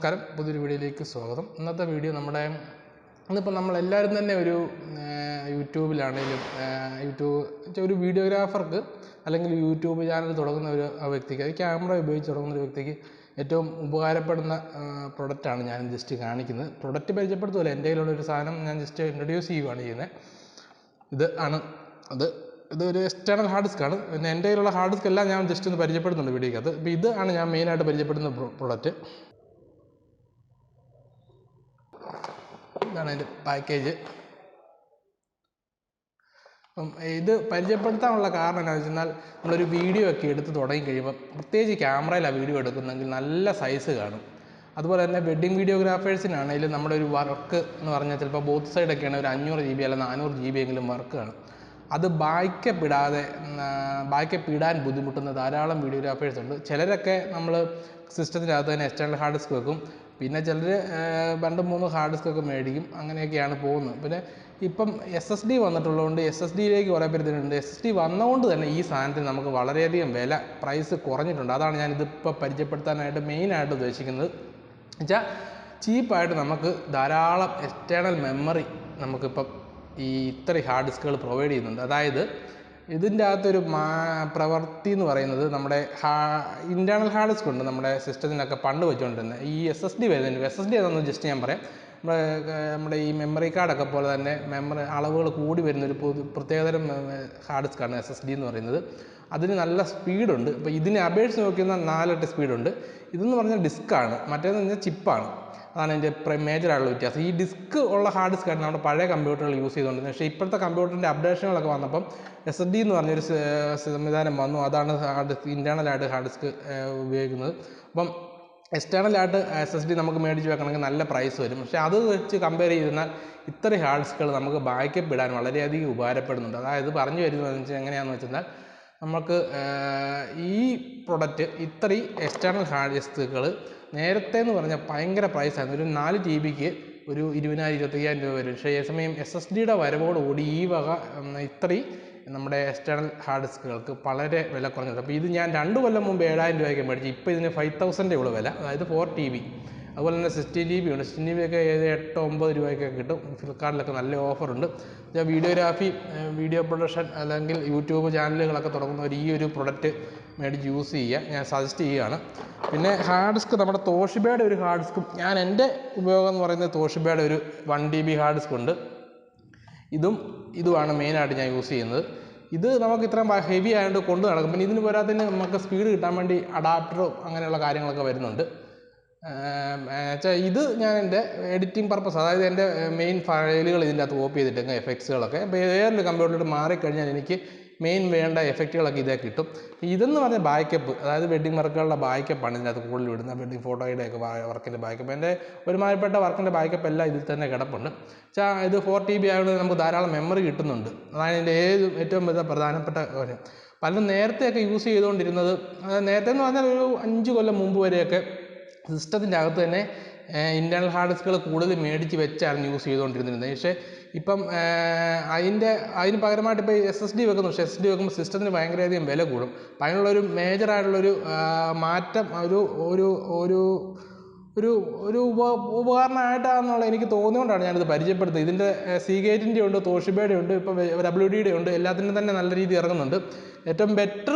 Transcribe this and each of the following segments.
നമസ്കാരം. പുതിയൊരു വീഡിയോയിലേക്ക് സ്വാഗതം. ഇന്നത്തെ വീഡിയോ നമ്മുടെ ഇന്നിപ്പോൾ നമ്മളെല്ലാവരും തന്നെ ഒരു യൂട്യൂബിലാണെങ്കിലും യൂട്യൂബ് ഒരു വീഡിയോഗ്രാഫർക്ക് അല്ലെങ്കിൽ യൂട്യൂബ് ചാനൽ തുടങ്ങുന്ന ഒരു വ്യക്തിക്ക് അത് ക്യാമറ ഉപയോഗിച്ച് തുടങ്ങുന്ന ഒരു വ്യക്തിക്ക് ഏറ്റവും ഉപകാരപ്പെടുന്ന പ്രൊഡക്റ്റാണ് ഞാൻ ജസ്റ്റ് കാണിക്കുന്നത്. പ്രൊഡക്റ്റ് പരിചയപ്പെടുത്തുമല്ലോ എന്റെ കയ്യിലുള്ള ഒരു സാധനം ഞാൻ ജസ്റ്റ് ഇൻട്രൊഡ്യൂസ് ചെയ്യുകയാണ് ചെയ്യുന്നത്. ഇത് ആണ്. അത് ഇതൊരു എക്സ്റ്റേണൽ ഹാർഡ് ഡിസ്ക് ആണ്. പിന്നെ എന്റെ കയ്യിലുള്ള ഹാർഡ് ഡിസ്ക് എല്ലാം ഞാൻ ജസ്റ്റ് ഒന്ന് പരിചയപ്പെടുന്നുണ്ട് വീഡിയോക്കകത്ത് അപ്പോൾ ഇതാണ് ഞാൻ മെയിനായിട്ട് പരിചയപ്പെടുന്ന പ്രൊഡക്റ്റ്. ഇതാണ് അതിന്റെ പാക്കേജ് അപ്പം ഇത് പരിചയപ്പെടുത്താനുള്ള കാരണം എന്താണെന്ന് വെച്ചാൽ നമ്മളൊരു വീഡിയോ ഒക്കെ എടുത്ത് തുടങ്ങി കഴിയുമ്പോൾ പ്രത്യേകിച്ച് ക്യാമറയിലാണ് വീഡിയോ എടുക്കുന്നതെങ്കിൽ നല്ല സൈസ് കാണും. അതുപോലെ തന്നെ വെഡ്ഡിങ് വീഡിയോഗ്രാഫേഴ്സിനാണെങ്കിലും നമ്മുടെ ഒരു വർക്ക് എന്ന് പറഞ്ഞാൽ ചിലപ്പോൾ ബോത്ത് സൈഡൊക്കെയാണ് ഒരു അഞ്ഞൂറ് ജി ബി അല്ല നാനൂറ് ജി ബി എങ്കിലും വർക്ക് കാണും. അത് ബാക്കപ്പ് ഇടാതെ ബാക്കപ്പ് ഇടാൻ ബുദ്ധിമുട്ടുന്ന ധാരാളം വീഡിയോഗ്രാഫേഴ്സ് ഉണ്ട്. ചിലരൊക്കെ നമ്മൾ സിസ്റ്റത്തിനകത്ത് തന്നെ എക്സ്റ്റേണൽ ഹാർഡ് ഡിസ്ക് വെക്കും. പിന്നെ ചിലർ രണ്ട് മൂന്ന് ഹാർഡ് ഡിസ്ക് ഒക്കെ മേടിക്കും. അങ്ങനെയൊക്കെയാണ് പോകുന്നത്. പിന്നെ ഇപ്പം എസ് എസ് ഡി വന്നിട്ടുള്ളതുകൊണ്ട് എസ് എസ് ഡിയിലേക്ക് കുറേ പേര് ഇതിനുണ്ട് എസ് എസ് ഡി വന്നതുകൊണ്ട് തന്നെ ഈ സാധനത്തിന് നമുക്ക് വളരെയധികം വില പ്രൈസ് കുറഞ്ഞിട്ടുണ്ട്. അതാണ് ഞാൻ ഇതിപ്പോൾ പരിചയപ്പെടുത്താനായിട്ട് മെയിനായിട്ട് ഉദ്ദേശിക്കുന്നത്. വെച്ചാൽ ചീപ്പായിട്ട് നമുക്ക് ധാരാളം എക്സ്റ്റേണൽ മെമ്മറി നമുക്കിപ്പം ഈ ഇത്രയും ഹാർഡ് ഡിസ്കുകൾ പ്രൊവൈഡ് ചെയ്യുന്നുണ്ട്. അതായത് ഇതിന്റെ അകത്തൊരു മാ പ്രവൃത്തി എന്ന് പറയുന്നത് നമ്മുടെ ഹാ ഇന്റേർണൽ ഹാർഡ് ഡിസ്ക് ഉണ്ട്. നമ്മുടെ സിസ്റ്റത്തിനൊക്കെ പണ്ട് വെച്ചുകൊണ്ടിരുന്നത് ഈ എസ് എസ് ഡി വരുന്നുണ്ട് എസ് എസ് ഡി ഏതാണെന്ന് ജസ്റ്റ് ഞാൻ പറയാം. നമ്മുടെ നമ്മുടെ ഈ മെമ്മറി കാർഡൊക്കെ പോലെ തന്നെ മെമ്മറി അളവുകൾ കൂടി വരുന്ന ഒരു പൊതു പ്രത്യേകതരം ഹാർഡ് ഡിസ്ക്കാണ് എസ് എസ് ഡി എന്ന് പറയുന്നത്. അതിന് നല്ല സ്പീഡുണ്ട് അപ്പോൾ ഇതിനെ അപേക്ഷിച്ച് നോക്കിയാൽ നാലെട്ട് സ്പീഡുണ്ട് ഇതെന്ന് പറഞ്ഞാൽ ഡിസ്ക്കാണ് മറ്റേതെന്ന് പറഞ്ഞാൽ ചിപ്പാണ് അതാണ് എന്റെ മേജർ ആയിട്ടുള്ള വ്യത്യാസം. ഈ ഡിസ്ക് ഉള്ള ഹാർഡ് ഡിസ്ക് ആണ് നമ്മുടെ പഴയ കമ്പ്യൂട്ടറുകൾ യൂസ് ചെയ്തുകൊണ്ടിരുന്നത്. പക്ഷേ ഇപ്പോഴത്തെ കമ്പ്യൂട്ടറിന്റെ അപ്ഡേഷനുകളൊക്കെ വന്നപ്പം എസ് എസ് ഡി എന്ന് പറഞ്ഞൊരു സംവിധാനം വന്നു. അതാണ് ഹാർഡ് ഡിസ്ക് ഇന്റേർണലായിട്ട് ഹാർഡ് ഡിസ്ക് ഉപയോഗിക്കുന്നത്. അപ്പം എക്സ്റ്റേണലായിട്ട് എസ് എസ് ഡി നമുക്ക് മേടിച്ച് വെക്കണമെങ്കിൽ നല്ല പ്രൈസ് വരും. പക്ഷേ അത് വെച്ച് കമ്പയർ ചെയ്തിരുന്നാൽ ഇത്രയും ഹാർഡ് ഡിസ്കുകൾ നമുക്ക് ബാക്കപ്പ് ഇടാൻ വളരെയധികം ഉപകാരപ്പെടുന്നുണ്ട്. അതായത് പറഞ്ഞു വരുന്നതെന്ന് വെച്ചാൽ എങ്ങനെയാണെന്ന് വെച്ചാൽ നമുക്ക് ഈ പ്രൊഡക്റ്റ് ഇത്രയും എക്സ്റ്റേണൽ ഹാർഡ് ഡിസ്കുകൾ നേരത്തെ എന്ന് പറഞ്ഞാൽ ഭയങ്കര പ്രൈസായിരുന്നു ഒരു നാല് ടി ബിക്ക് ഒരു ഇരുപതിനായിരം ഇരുപത്തയ്യായിരം രൂപ വരും. പക്ഷേ അതേസമയം എസ് എസ് ഡിയുടെ വരവോടുകൂടി ഈ വക ഇത്രയും നമ്മുടെ എക്സ്റ്റേണൽ ഹാർഡ് ഡിസ്കുകൾക്ക് വളരെ വില കുറഞ്ഞത് അപ്പോൾ ഇത് ഞാൻ രണ്ട് കൊല്ലം മുമ്പ് ഏഴായിരം രൂപയ്ക്ക് മേടിച്ചു ഇപ്പോൾ ഇതിന് ഫൈവ് തൗസൻഡേ ഉള്ളൂ വില. അതായത് ഫോർ ടി ബി അതുപോലെ തന്നെ സിക്സ്റ്റീൻ ജി ബി ഉണ്ട്. സിക്സ്റ്റീൻ ജി ബി ഒക്കെ ഏത് എട്ട് ഒമ്പത് രൂപയ്ക്കൊക്കെ കിട്ടും. ഫ്ലിപ്കാർട്ടിലൊക്കെ നല്ല ഓഫറുണ്ട് ഞാൻ വീഡിയോഗ്രാഫി വീഡിയോ പ്രൊഡക്ഷൻ അല്ലെങ്കിൽ യൂട്യൂബ് ചാനലുകളൊക്കെ തുടങ്ങുന്നവർ ഈ ഒരു പ്രൊഡക്റ്റ് മേടിച്ച് യൂസ് ചെയ്യുക ഞാൻ സജസ്റ്റ് ചെയ്യുകയാണ്. പിന്നെ ഹാർഡ് ഡിസ്ക് നമ്മുടെ തോഷിബയുടെ ഒരു ഹാർഡ് ഡിസ്കും ഞാൻ എന്റെ ഉപയോഗം എന്ന് പറയുന്നത് തോഷിബയുടെ ഒരു one D B hard disk ഉണ്ട്. ഇതും ഇതുമാണ് മെയിനായിട്ട് ഞാൻ യൂസ് ചെയ്യുന്നത്. ഇത് നമുക്ക് ഇത്രയും ഹെവി ആയതുകൊണ്ട് കൊണ്ട് നടക്കും. പിന്നെ ഇതിന് പോരാത്തതിന് നമുക്ക് സ്പീഡ് കിട്ടാൻ വേണ്ടി അഡാപ്റ്ററും അങ്ങനെയുള്ള കാര്യങ്ങളൊക്കെ വരുന്നുണ്ട്. വെച്ചാൽ ഇത് ഞാൻ എന്റെ എഡിറ്റിംഗ് പർപ്പസ് അതായത് എന്റെ മെയിൻ ഫയലുകൾ ഇതിന്റെ അകത്ത് കോപ്പി ചെയ്തിട്ടുണ്ട് എഫക്ട്സുകളൊക്കെ വേറൊരു കമ്പ്യൂട്ടറിലോട്ട് മാറിക്കഴിഞ്ഞാൽ എനിക്ക് മെയിൻ വേണ്ട എഫക്റ്റുകളൊക്കെ ഇതേ കിട്ടും. ഇതെന്ന് പറഞ്ഞാൽ ബാക്കപ്പ് അതായത് വെഡ്ഡിങ് വർക്കുകളുടെ ബാക്കപ്പാണ് ഇതിനകത്ത് കൂടുതൽ വിടുന്നത് വെഡ്ഡിങ് ഫോട്ടോയുടെ ഒക്കെ വർക്കിന്റെ ബാക്കപ്പ് എന്റെ ഒരുമാതിരിപ്പെട്ട വർക്കിന്റെ ബാക്കപ്പ് എല്ലാം ഇതിൽ തന്നെ കിടപ്പുണ്ട്. ഇത് ഫോർ ടി ബി ആയതുകൊണ്ട് നമുക്ക് ധാരാളം മെമ്മറി കിട്ടുന്നുണ്ട്. അതാണ് ഇതിന്റെ ഏത് ഏറ്റവും പ്രധാനപ്പെട്ട കാര്യം. പലരും നേരത്തെയൊക്കെ യൂസ് ചെയ്തുകൊണ്ടിരുന്നത് നേരത്തെ എന്ന് പറഞ്ഞാൽ ഒരു അഞ്ച് കൊല്ലം മുമ്പ് വരെയൊക്കെ സിസ്റ്റത്തിന്റെ അകത്ത് തന്നെ ഇന്റേർണൽ ഹാർഡ് ഡിസ്കുകൾ കൂടുതൽ മേടിച്ച് വെച്ചാണ് യൂസ് ചെയ്തുകൊണ്ടിരുന്നത്. പക്ഷേ ഇപ്പം അതിന്റെ അതിന് പകരമായിട്ട് ഇപ്പോൾ എസ് എസ് ഡി വെക്കുന്നു. പക്ഷേ എസ് എസ് ഡി വെക്കുമ്പോൾ സിസ്റ്റത്തിന് ഭയങ്കരധികം വില കൂടും. അപ്പം അതിനുള്ളൊരു മേജറായിട്ടുള്ളൊരു മാറ്റം ഒരു ഒരു ഒരു ഒരു ഒരു ഉപ ഉപകരണമായിട്ടാണെന്നുള്ള എനിക്ക് തോന്നിയുകൊണ്ടാണ് ഞാനിത് പരിചയപ്പെടുത്തുന്നത് ഇതിന്റെ സി ഗേറ്റിന്റെ ഉണ്ട് തോഷിബയുടെ ഉണ്ട് ഇപ്പോൾ ഡബ്ല്യു ഡിയുടെ ഉണ്ട്. എല്ലാത്തിനും തന്നെ നല്ല രീതിയിൽ ഇറങ്ങുന്നുണ്ട്. ഏറ്റവും ബെറ്റർ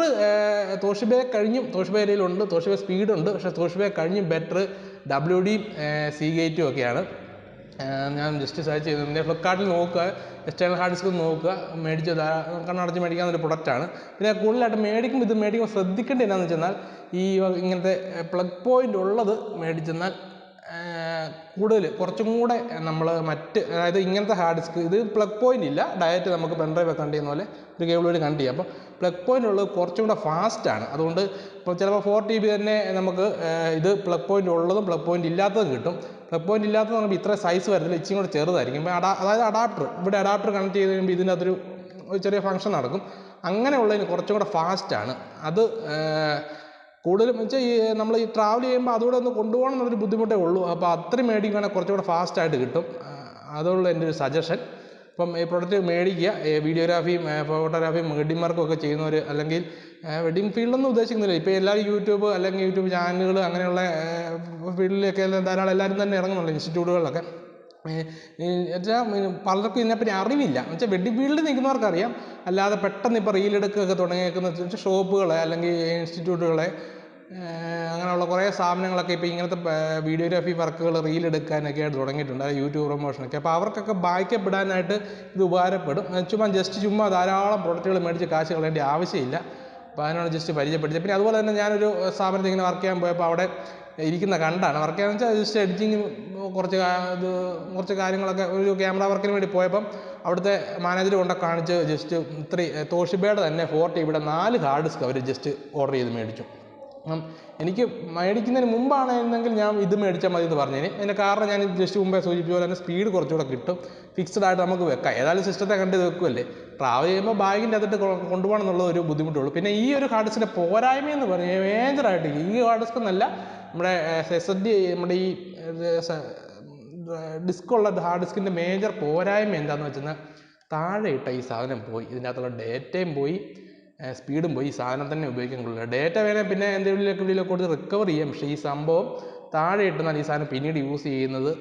തോഷിബയെ കഴിഞ്ഞും തോഷിബയിലുണ്ട് തോഷിബ സ്പീഡുണ്ട് പക്ഷേ തോഷിബയെ കഴിഞ്ഞും ബെറ്റർ ഡബ്ല്യു ഡിയും സി ഗേറ്റും ഒക്കെയാണ്. ഞാൻ ജസ്റ്റ് സെർച്ച് ചെയ്തു. പിന്നെ ഫ്ലിപ്കാർട്ടിൽ നോക്കുക എക്സ്റ്റേണൽ ഹാർഡ് ഡിസ്ക് നോക്കുക മേടിച്ച് കണ്ണടച്ച് മേടിക്കാവുന്ന ഒരു പ്രൊഡക്റ്റാണ് പിന്നെ കൂടുതലായിട്ട് മേടിക്കുമ്പോൾ ഇത് മേടിക്കുമ്പോൾ ശ്രദ്ധിക്കേണ്ടത് എന്താണെന്ന് വെച്ചാൽ ഈ ഇങ്ങനത്തെ പ്ലഗ് പോയിന്റ് ഉള്ളത് മേടിച്ചെന്നാൽ കൂടുതൽ കുറച്ചും കൂടെ നമ്മൾ മറ്റ് അതായത് ഇങ്ങനത്തെ ഹാർഡ് ഡിസ്ക് ഇത് പ്ലഗ് പോയിന്റ് ഇല്ല. ഡയറക്റ്റ് നമുക്ക് പെൻഡ്രൈവ് കണ്ട് ചെയ്യുന്ന പോലെ ഒരു കേബിൾ വഴി കണ്ട് ചെയ്യാം അപ്പോൾ പ്ലഗ് പോയിന്റ് ഉള്ളത് കുറച്ചും കൂടെ ഫാസ്റ്റാണ് അതുകൊണ്ട് ഇപ്പോൾ ചിലപ്പോൾ ഫോർ ടി ബി തന്നെ നമുക്ക് ഇത് പ്ലഗ് പോയിന്റ് ഉള്ളതും പ്ലഗ് പോയിന്റ് ഇല്ലാത്തതും കിട്ടും. പ്ലഗ് പോയിന്റ് ഇല്ലാത്തത് നമുക്ക് ഇത്ര സൈസ് വരുന്നില്ല ഇച്ചിരി കൂടെ ചെറുതായിരിക്കും. അടാ അതായത് അഡാപ്റ്റർ ഇവിടെ അഡാപ്റ്റർ കണക്ട് ചെയ്ത് കഴിയുമ്പോൾ ഒരു ചെറിയ ഫംഗ്ഷൻ നടക്കും. അങ്ങനെയുള്ളതിന് കുറച്ചും കൂടെ ഫാസ്റ്റാണ് അത് കൂടുതലും വെച്ചാൽ ഈ നമ്മൾ ഈ ട്രാവൽ ചെയ്യുമ്പോൾ അതുകൂടെ ഒന്ന് കൊണ്ടുപോകണം എന്നുള്ളൊരു ബുദ്ധിമുട്ടേ ഉള്ളൂ. അപ്പോൾ അത്രയും മേടിക്കുകയാണെങ്കിൽ കുറച്ചും കൂടെ ഫാസ്റ്റായിട്ട് കിട്ടും. അതുള്ള എന്റെ ഒരു സജഷൻ അപ്പം ഈ പ്രൊഡക്റ്റ് മേടിക്കുക വീഡിയോഗ്രാഫിയും ഫോട്ടോഗ്രാഫിയും വെഡിങ് വർക്കും ഒക്കെ ചെയ്യുന്നവർ അല്ലെങ്കിൽ വെഡിങ് ഫീൽഡൊന്നും ഉദ്ദേശിക്കുന്നില്ല. ഇപ്പോൾ എല്ലാവരും യൂട്യൂബ് അല്ലെങ്കിൽ യൂട്യൂബ് ചാനലുകൾ അങ്ങനെയുള്ള ഫീൽഡിലൊക്കെ ധാരാളം എല്ലാവരും തന്നെ ഇറങ്ങുന്നുണ്ട് ഇൻസ്റ്റിറ്റ്യൂട്ടുകളിലൊക്കെ വെച്ചാൽ പലർക്കും ഇതിനെപ്പറ്റി അറിവില്ല. എന്നുവെച്ചാൽ വെഡിങ് ഫീൽഡിൽ നിൽക്കുന്നവർക്കറിയാം. അല്ലാതെ പെട്ടെന്ന് ഇപ്പോൾ റീലെടുക്കുകയൊക്കെ തുടങ്ങിയേക്കുന്ന ഷോപ്പുകളെ അല്ലെങ്കിൽ ഇൻസ്റ്റിറ്റ്യൂട്ടുകളെ അങ്ങനെയുള്ള കുറേ സ്ഥാപനങ്ങളൊക്കെ ഇപ്പോൾ ഇങ്ങനത്തെ വീഡിയോഗ്രാഫി വർക്കുകൾ റീൽ എടുക്കാനൊക്കെ ആയിട്ട് തുടങ്ങിയിട്ടുണ്ട് യൂട്യൂബ് പ്രൊമോഷനൊക്കെ. അപ്പോൾ അവർക്കൊക്കെ വായിക്കപ്പെടാനായിട്ട് ഇത് ഉപകാരപ്പെടും. ചുമ്മാ ജസ്റ്റ് ചുമ്മാ ധാരാളം പ്രൊഡക്റ്റുകൾ മേടിച്ച് കാശ് കളയേണ്ട ആവശ്യമില്ല. അപ്പോൾ അതിനോട് ജസ്റ്റ് പരിചയപ്പെടുത്തി പിന്നെ അതുപോലെ തന്നെ ഞാനൊരു സ്ഥാപനത്തിൽ ഇങ്ങനെ വർക്ക് ചെയ്യാൻ പോയപ്പോൾ അവിടെ ഇരിക്കുന്ന കണ്ടാണ്. വർക്ക് ചെയ്യാന്ന് വെച്ചാൽ ജസ്റ്റ് എഡിറ്റിങ് കുറച്ച് ഇത് കുറച്ച് കാര്യങ്ങളൊക്കെ ഒരു ക്യാമറ വർക്കിന് വേണ്ടി പോയപ്പം അവിടുത്തെ മാനേജർ കൊണ്ടെ കാണിച്ച് ജസ്റ്റ് ഇത്രയും തോഷിബയുടെ തന്നെ ഫോർട്ടി ഇവിടെ നാല് ഹാർഡ് ഡിസ്ക് അവർ ജസ്റ്റ് ഓർഡർ ചെയ്ത് മേടിച്ചു. എനിക്ക് മേടിക്കുന്നതിന് മുമ്പാണെന്നെങ്കിൽ ഞാൻ ഇത് മേടിച്ചാൽ മതി എന്ന് പറഞ്ഞതിന് അതിന്റെ കാരണം ഞാൻ ജസ്റ്റ് മുമ്പേ സൂചിപ്പിച്ച പോലെ തന്നെ സ്പീഡ് കുറച്ചുകൂടെ കിട്ടും. ഫിക്സ്ഡ് ആയിട്ട് നമുക്ക് വെക്കാം. ഏതായാലും സിസ്റ്റത്തെ കണ്ട് വെക്കുമല്ലേ ട്രാവൽ ചെയ്യുമ്പോൾ ബാഗിന്റെ അകത്തിട്ട് കൊണ്ടുപോകണം എന്നുള്ള ഒരു ബുദ്ധിമുട്ടുള്ളൂ പിന്നെ ഈ ഒരു ഹാർഡ് ഡിസ്കിന്റെ പോരായ്മ എന്ന് പറഞ്ഞാൽ മേജറായിട്ട് ഈ ഹാർഡ് ഡിസ്ക് എന്നല്ല നമ്മുടെ എസ് എസ് ഡി നമ്മുടെ ഈ ഡിസ്കുള്ള ഹാർഡ് ഡിസ്കിന്റെ മേജർ പോരായ്മ എന്താണെന്ന് വെച്ചാൽ താഴെ ഇട്ട ഈ സാധനം പോയി. ഇതിന്റെ അകത്തുള്ള ഡേറ്റയും പോയി. സ്പീഡും പോയി. ഈ സാധനം തന്നെ ഉപയോഗിക്കാൻ കൊള്ളില്ല ഡേറ്റ വേണേൽ പിന്നെ എന്തെങ്കിലും എവിടെയെങ്കിലും കൊടുത്ത് റിക്കവർ ചെയ്യാം. പക്ഷേ ഈ സംഭവം താഴെ ഇട്ടുന്നാൽ ഈ സാധനം പിന്നീട് യൂസ് ചെയ്യുന്നത്.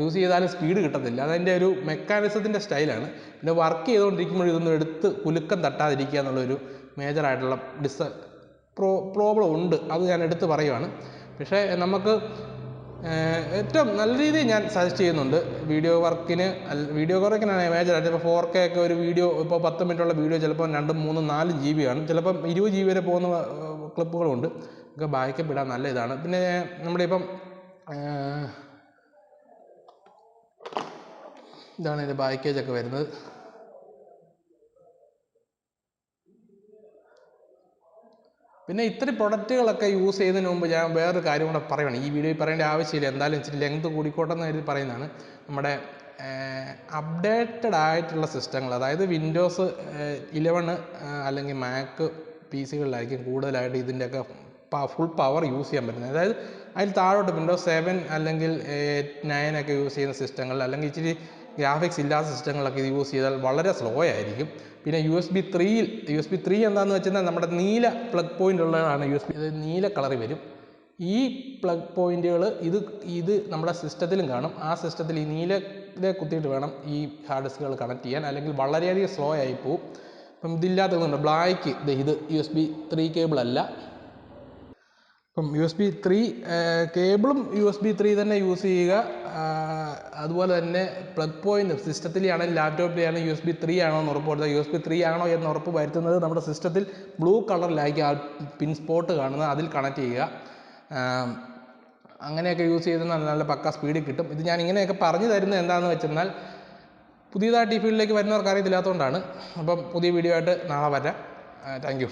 യൂസ് ചെയ്താലും സ്പീഡ് കിട്ടത്തില്ല. അതതിന്റെ ഒരു മെക്കാനിസത്തിന്റെ സ്റ്റൈലാണ് പിന്നെ വർക്ക് ചെയ്തുകൊണ്ടിരിക്കുമ്പോൾ ഇതൊന്നും എടുത്ത് കുലുക്കം തട്ടാതിരിക്കുക എന്നുള്ളൊരു മേജറായിട്ടുള്ള ഡിസ് പ്രോ പ്രോബ്ലം ഉണ്ട്. അത് ഞാൻ എടുത്ത് പറയുവാണ്. പക്ഷേ നമുക്ക് ഏറ്റവും നല്ല രീതിയിൽ ഞാൻ സജസ്റ്റ് ചെയ്യുന്നുണ്ട്. വീഡിയോ വർക്കിന് വീഡിയോ വർക്കിനാണ് മേജറായിട്ട് ഇപ്പോൾ ഫോർ കെ ഒക്കെ ഒരു വീഡിയോ ഇപ്പോൾ പത്ത് മിനിറ്റുള്ള വീഡിയോ ചിലപ്പോൾ രണ്ടും മൂന്നും നാലും ജി ബി ആണ്. ചിലപ്പം ഇരുപത് ജി ബി വരെ പോകുന്ന ക്ലിപ്പുകളുണ്ട് ഒക്കെ ബാക്കപ്പ് ഇടാൻ നല്ല ഇതാണ്. പിന്നെ നമ്മുടെ ഇപ്പം ഇതാണ് ഇതിന്റെ ബാക്കേജ് ഒക്കെ വരുന്നത്. പിന്നെ ഇത്രയും പ്രൊഡക്റ്റുകളൊക്കെ യൂസ് ചെയ്യുന്നതിന് മുമ്പ് ഞാൻ വേറൊരു കാര്യം കൂടെ പറയുകയാണ് ഈ വീഡിയോയിൽ പറയേണ്ട ആവശ്യമില്ല. എന്തായാലും ഇച്ചിരി ലെങ്ത് കൂടിക്കോട്ടെ എന്ന് കരുതി പറയുന്നതാണ്. നമ്മുടെ അപ്ഡേറ്റഡ് ആയിട്ടുള്ള സിസ്റ്റങ്ങൾ അതായത് വിൻഡോസ് ഇലവൺ അല്ലെങ്കിൽ മാക്ക് പി സികളിലായിരിക്കും കൂടുതലായിട്ട് ഇതിന്റെയൊക്കെ ഫുൾ പവർ യൂസ് ചെയ്യാൻ പറ്റുന്നത്. അതായത് അതിൽ താഴോട്ട് വിൻഡോസ് സെവൻ അല്ലെങ്കിൽ നയൻ ഒക്കെ യൂസ് ചെയ്യുന്ന സിസ്റ്റങ്ങൾ അല്ലെങ്കിൽ ഇച്ചിരി ഗ്രാഫിക്സ് ഇല്ലാത്ത സിസ്റ്റങ്ങളൊക്കെ ഇത് യൂസ് ചെയ്താൽ വളരെ സ്ലോ ആയിരിക്കും. പിന്നെ യു എസ് ബി ത്രീയിൽ യു എസ് ബി ത്രീ എന്താണെന്ന് വെച്ചാൽ നമ്മുടെ നീല പ്ലഗ് പോയിന്റ് ഉള്ളതാണ് യു എസ് ബി നീല കളറിൽ വരും. ഈ പ്ലഗ് പോയിന്റുകൾ ഇത് ഇത് നമ്മുടെ സിസ്റ്റത്തിലും കാണും. ആ സിസ്റ്റത്തിൽ ഈ നീലയിലെ കുത്തിയിട്ട് വേണം ഈ ഹാർഡ് ഡിസ്കുകൾ കണക്ട് ചെയ്യാൻ. അല്ലെങ്കിൽ വളരെയധികം സ്ലോ ആയി അപ്പം ഇതില്ലാത്തതുകൊണ്ട് ബ്ലാക്ക് ഇത് U S B three cable അല്ല. ഇപ്പം യു എസ് ബി ത്രീ കേബിളും യു എസ് ബി ത്രീ തന്നെ യൂസ് ചെയ്യുക. അതുപോലെ തന്നെ പ്ലഗ് പോയിന്റ് സിസ്റ്റത്തിലാണെങ്കിൽ ലാപ്ടോപ്പിലാണെങ്കിൽ യു എസ് ബി ത്രീ ആണോ എന്ന് ഉറപ്പ് വരുത്തുക. യു എസ് ബി ത്രീ ആണോ എന്ന് ഉറപ്പ് വരുത്തുന്നത് നമ്മുടെ സിസ്റ്റത്തിൽ ബ്ലൂ കളറിലായിരിക്കും ആ പിൻ സ്പോട്ട് കാണുന്നത്. അതിൽ കണക്ട് ചെയ്യുക. അങ്ങനെയൊക്കെ യൂസ് ചെയ്ത് നല്ല പക്ക സ്പീഡിൽ കിട്ടും. ഇത് ഞാൻ ഇങ്ങനെയൊക്കെ പറഞ്ഞു തരുന്നത് എന്താണെന്ന് വെച്ചെന്നാൽ പുതിയതായിട്ട് ഈ ഫീൽഡിലേക്ക് വരുന്നവർക്ക് അറിയത്തില്ലാത്തതുകൊണ്ടാണ്. അപ്പം പുതിയ വീഡിയോ ആയിട്ട് നാളെ വരാം. Thank you.